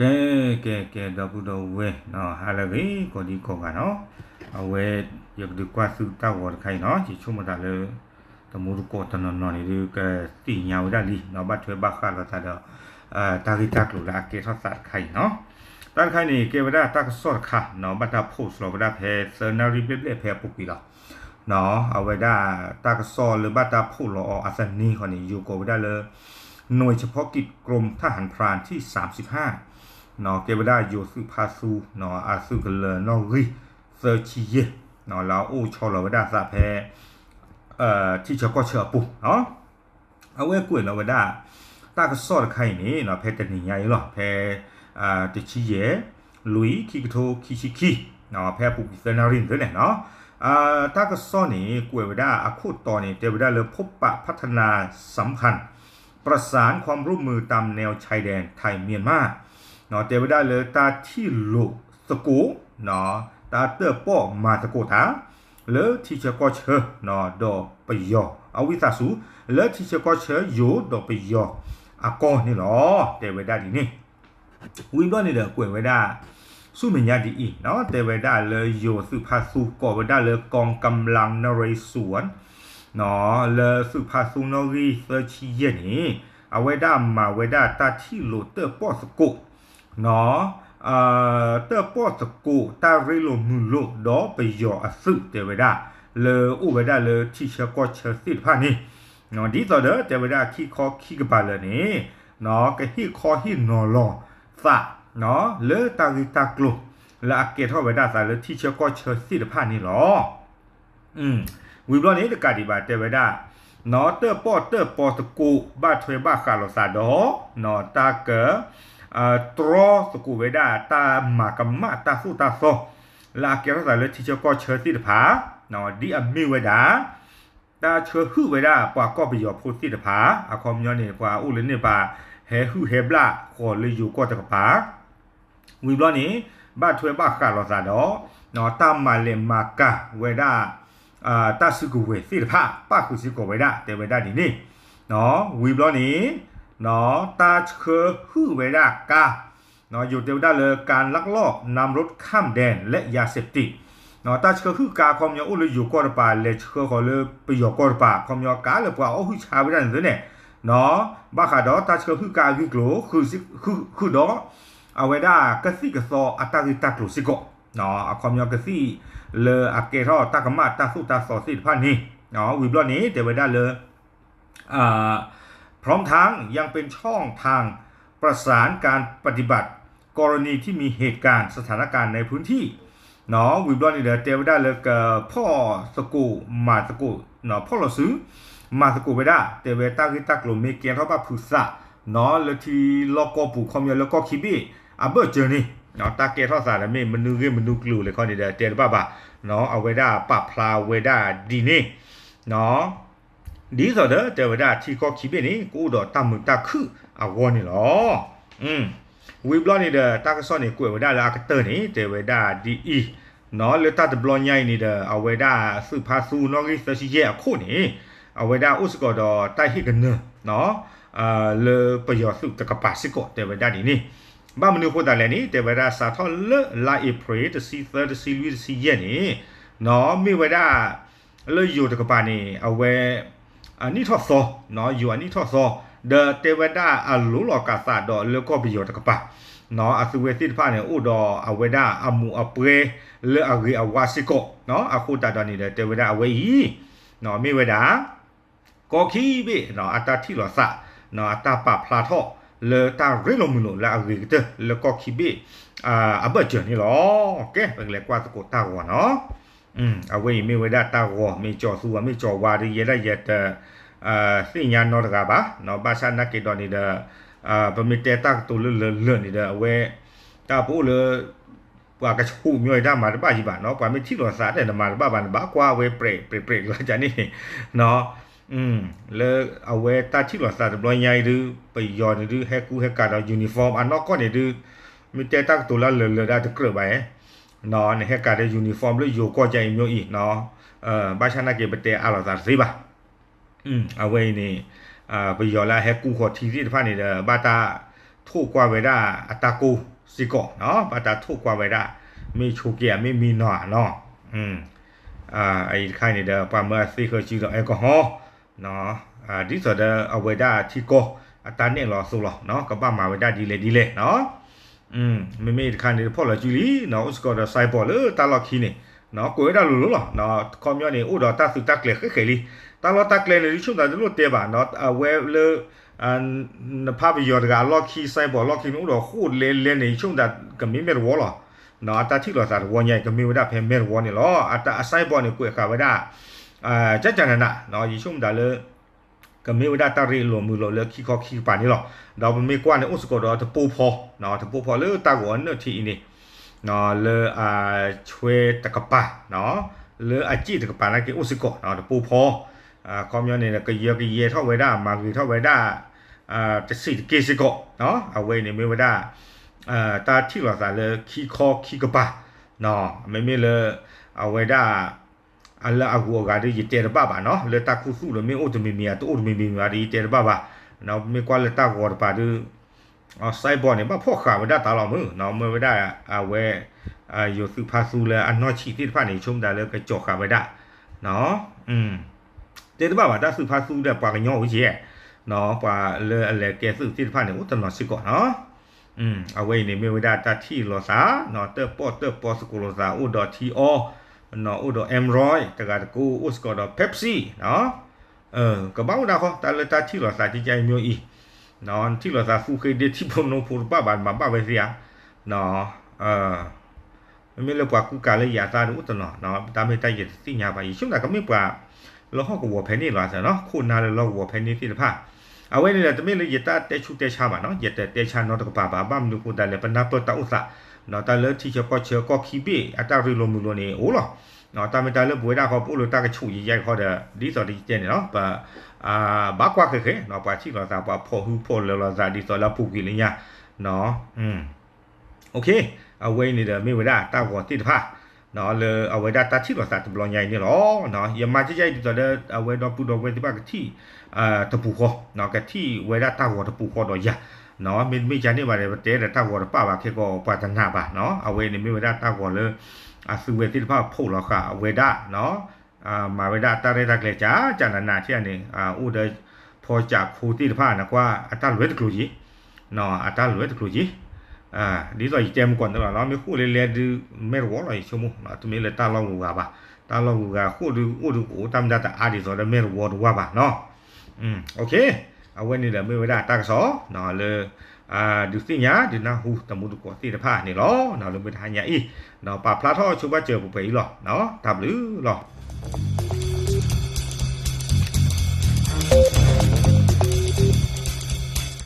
ကဲကဲကဲတော့ဘူးတော့ဝဲနော်ဟာလေကိုဒီကောကနော်အဝဲယက်ဒီကွာစုတာဝတ်ခိုင်နော်ချီချုံမတာလေတမူရကိုတနနော်နေဒီကတိညာဝဒလီနော်ဘတ်ထွေဘခါလာတာတော့အာတာဂီတက်လို့လာကေထောသတ်ခိုင်နော်တန်ခိုင်နေကေဝဒတက်ဆော့ခါနော်ဘတ်တာပို့လောဘဒဖဲစနာရီပလက်ဖဲပုတ်ပြီလားနော်အဝဒတက်ဆော့လဘတ်တာပို့လောအစနီခနီယူကိုဝဒလေหน่วยเฉพาะกิจกรมทหารพรานที่ 35 นอเกบดาโยสุพาสูนออาสุกเลนอริเซอร์ชีเยนอลาโอชอลาวดาซาเพเอ่อที่ชอก็เชอปุเนาะเอาไว้กวยลาวดาตากสอดไข่นี่นอะเพตะนี่ใหญ่หรอเพอ่าติชีเยลุยคิกโทคิชิคินอะเพปุกิเซนารินด้วยเนี่ยเนาะอ่าตาก็สอนี่กวยเวดาอคูตอนี่เตวดาเลพบปะพัฒนาสำคัญประสานความร่วมมือตามแนวชายแดนไทยเมียนมา ชก็เชโยดอปยออากอนี่หรอเตวดาดีนี่วินดอนี่เด้อกวยเวดาสุเมญญาดีอีเนาะเตวดาเลยโยสุภาสูกอเวดาเลยกองกำลังนเรศวรနော်လေစုဖာဆုနိုရီသချီယနေအဝေဒမာဝေဒတာတီလိုတပေါ်စကု နော်အာတပတ်ကူတာရီလိုမူလို့တော့ပယောအစုတေဝဒလေဥဝဒလေတီချကောချစစ်ဖာနေနော်ဒီတော့တေဝဒခီခေါ်ခီကပါလနေနော်ကဟီခေါ်ဟီနော်လောသနော်လေတာရီတာကလုလာကေထောဝဒစာလေတီချကောချစစ်ဖာနေလောอืมဝီဘလောနေတကတိပါတေဝဒနော်တပတ်တပတ်ကူဘာထွေဘာခါလောစာတော့နော်တာက အာတရောစကူဝေဒာတာမကမတာစုတာစောလာကေရဇာလေတီချောကောချေတိတဖာနော်ဒီအမေဝေဒာတာချောဟုဝေဒာပွာကောပီယောဖိုတိတဖာအခေါ်မျောနေပွာဥလနေပါဟဲဟုဟဲဘလာခေါ်လေယူကောတကပါဝီဘလောနေဘာထွေဘာခါလောဇာတော့နော်တာမလေမကဝေဒာအာတသုကဝေသိတဖာပကုစီကောဝေဒာတေဝေဒာဒီနေနော်ဝီဘလောနေ နော်တာချခဟုဝေဒကာနော်ယူတေဝဒလေการลักลอบนำรถข้ามแดนและยาเสพติดနော်တာချခဟုကာคอมยออุลยูกอรปาเลชขขอเลปยอกอรปาคอมยอกาเลปวาโอหุชาเวดันเne နော်ဘာခါတော့တာချခဟုကာဂီကလိုခုစီခုခုတော့အဝေဒကစီကစောအတာဂီတက်လို့စီကိုနော်အခေါမျောကစီလေအကေရောတကမတဆုတဆောစီဖာနီနော်ဝီဘလนี้เดวดาเลอ่า พร้อมทั้งยังเป็นช่องทางประสานการปฏิบัติ กรณีที่มีเหตุการณ์สถานการณ์ในพื้นที่เนาะวิบลอนเดอเตวได้เลยกับพ่อสกูมาสกูเนาะพ่อเราซื้อมาสกูไปได้เตเวตากิตากลมเมเกียนเขาบ้าผุสะเนาะแล้วที่ลอกอผูกคอมยแล้วก็คิบี้อับเบอร์เจอนี่เนาะตาเกทอสารเมมันนูเรื่องมันนูกลูเลยข้อนี้เดอเตวบ้าบ้าเนาะเอาไว้ได้ปรับพลาเวด้าดีนี่เนาะ ဒီဆိုတော့တေဝဒချီကောခိပိနေကိုတော့တမတခုအဝေါ်နေလောอืมဝီဘလနေတဲ့တာကစောနေကိုဝဒလာကတနေတေဝဒဒီအီနော်လေတတ်ဘလညိုင်းနေတဲ့အဝေဒစုဖာစုနော်ကြီးသရှိရဲ့အခုနေအဝေဒဥစကောတော့တိုက်ဟိကနနော်အာလေပယောစုတကပါစကောတေဝဒဒီနေဘာမနုဖို့တလည်းနေတေဝဒစာထောလလာအပရေတစီသတစီလူစီရဲ့နေနော်မိဝဒလေယူတကပါနေအဝဲ อันนี้ทอดโซอเนาะอยู่อันนี้ทอดโซอเดอเทเวดาอัลลุลอกาซาดอแลก็ประโยชน์ตะปะเนาะอัสเวซิดผ้าเนี่ยอูดออาเวดาอามูอาเปรเลอารีอาวาซิโกเนาะอาคูตาดอนี่เดอเทเวดาอเวอีเนาะมีเวดาก็คีบิเนาะอัตตาที่หลอสะเนาะอัตตาปาพลาทอเลตาเรลมุโนละอารีเตแล้วก็คีบิอ่าอับเบอร์เจนี่หรอโอเคเป็นเลกว่าสะกดตาหัวเนาะ อืมအဝိမေဝဒတာရောမေကျော်စုမေကျော်ဝါရီရရရတအာစိညာနောတကပါနော်ဘာသာနကေတော်နေတဲ့အာဗမီတေတာတူလလလနေတဲ့အဝဲတာပို့လေပွာကချိုမြို့ရတာမှာတပါကြီးပါနော်ပွာမေချီတော်စားတဲ့နမှာတပါပါဘာကွာဝဲပရေပရေပရေလာကြနေနော်อืมလေအဝဲတာချီတော်စားတဲ့ဘလညိုင်ဒူပယောနေဒူဟဲကူဟဲကာတော့ယူနီဖောင်းအနော်ကောနေဒူမီတေတာတူလလလဒါတကရပါရဲ့ နော်နေဟက်ကတဲ့ uniform လို့ယူကောကြိုင်မျိုးဤနော်အဲဘာချနာကေပတဲအလာသာစေးပါอืมအဝဲနေအာဘယောလာဟက်ကူခေါ်ထီစီတဖာနေတဲ့ဘာတာ ထိုกว่าเวดาอตากูสิกอเนาะปาตาထိုกว่าเวดามีโชเกียมีมีนอเนาะอืมอ่าไอ้ခိုင်နေတဲ့ပါမစီခချီတော့แอลกอฮอล์เนาะอ่าဒီဆိုတဲ့အဝေဒတီကိုအတန်းနဲ့လောဆိုလောเนาะကပမာဝေဒဒီလေဒီလေเนาะ อืมမိမိဒီခါနေဖော်လာကြည့်လီနော်စကော်ဒါဆိုင်ပေါ်လေတာလောက်ခီးနေနော်ကိုရတာလူလို့လားနော်ကွန်မြူနီဥဒတာစုတက်လေခဲခဲလီတာလောက်တက်လေလေချုံတာလို့တဲပါနော်အဝဲလေအန်နဖာဘီယောဒါလော့ခီဆိုင်ပေါ်လော့ခီဥဒခုလေလေနေချုံတာကမင်းမဲဝော်လားနော်တာချီလော်စာဝေါ်ညိုင်ကမင်းဝဒဖဲမဲဝော်နေလောအတာအဆိုင်ပေါ်နေကိုအခါဝဒအာကြကြနနာနော်ယေရှုမဒါလို့ ကမေဝဒတာရီလိုမူလိုလေခီခေါခီပါနေလောတော့မေကွာနေဥစကောတော့တပူဖောနော်တပူဖောလေတာကောနတီနေနော်လေအာချွေတကပါနော်လေအကြည့်တကပါလာကေဥစကောနော်တပူဖောအာကွန်မြူနီကရကရထောက်ဝဲတာမာဂီထောက်ဝဲတာအာတစီကေစကောနော်အဝဲနေမေဝဒအာတာတိလောစာလေခီခေါခီကပါနော်မေမေလေအဝဲတာ အလာအကူဂါဒီတေရပါပါနော်လေတာခုစုလေမေအိုတမီမီယာတိုအိုတမီမီယာဒီတေရပါပါနော်မေကွာလေတာကောပါဒူအဆိုင်ဘောနေဘာဖောခါဝဒတာလောမနော်မေဝဒအဝဲအာယိုစုဖာစုလေအနော်ချီတိဖာနေချုံဒါလေကကြောခါဝဒနော်อืมတေတပါပါတာစုဖာစုတဲ့ပါကညောဝကြီးနော်ပါလေအလေကဲစုတိဖာနေဥတနော်စစ်ကောနော်อืมအဝဲနေမေဝဒတာတီလောစာနော်တေပေါ်တေပေါ်စကူလောစာဥဒတီအော နော်ဥဒအမ်ရောယတကတကူဥစကောဒပက်ဆီနော်เออกระเป๋าดาเขาตาเลตาที่หลอสาที่ใจမျိုးอีเนาะที่หลอสาฟูเคเดที่พนโฟูป้าบานมาป้าไปเสียเนาะเออไม่เลยกว่ากูกาเลยอย่าตาดูตเนาะเนาะตามไม่ตายอย่าสิญาไปช่วงนั้นก็ไม่กว่าเราฮอกวัวแพนี่หลอสเนาะคุณนาเลยเราวัวแพนี่ที่ละผ้าเอาไว้นี่แหละจะไม่เลยอย่าตาเตชุเตชามาเนาะอย่าแต่เตชาเนาะตะป้าป้าบ้ามดูกูได้เลยปนับตะอุสะเนาะตาเลที่เฉพาะ เชือก็คีบีอัตราริโลมุโลนี่โอ้หรอ နော်တာမတာလဘွေတာခေါ်ပို့လို့တာကချူရရိုက်ခေါ်တဲ့ဒီစော်ဒီကျနေနော်ပါအာဘာကွာခဲခဲနော်ပါချီလောစာပါဖော်ဟူဖော်လောလောစာဒီစော်လာပူကီလညာနော်อืมโอเคအဝိနေတယ်မေဝဒတာကောတိတဖာနော်လေအဝိဒတာချီလောစာတဘလောညိုင်နေလောနော်ယမချီချိုက်ဒီစော်တဲ့အဝိဒပူတော့ဝဲဒီပါကတိအာတပူခေါ်နော်ကတိဝဲဒတာကောတပူခေါ်တော့ရ နော်မေမေချာနေပါတယ်တဲတာကောပပါခေကောပါတနာပါနော်အဝိနေမေဝဒတာကောလေအစုဝေတိဖာဖို့လောခဝေဒနော်အာမာဝေဒတာရတာကလေကြာဂျာနနာချေနေအာဥဒဖောကြခိုတိဖာနကွာအတလွဲတကလူကြီးနော်အတလွဲတကလူကြီးအာဒီဆိုကြဲမကွန်တော့နော်မခုလေလေဒီမဲရောလိုက်ချုံမနော်တမီလေတာလောကပါတာလောကခုဒီဥဒကိုတမ်ဒတာအာဒီဆိုတဲ့မဲရောတော့ပါနော်อืมโอเค အဝဲနေတယ်မေဝဒတာကစောနော်လေအာဒုစိညာဒီနာဟူတမှုကိုတိတဖာနေလောနော်လူမထားညာဤနော်ပါဖလာထောချိုဘချေပူပေလောနော် W လော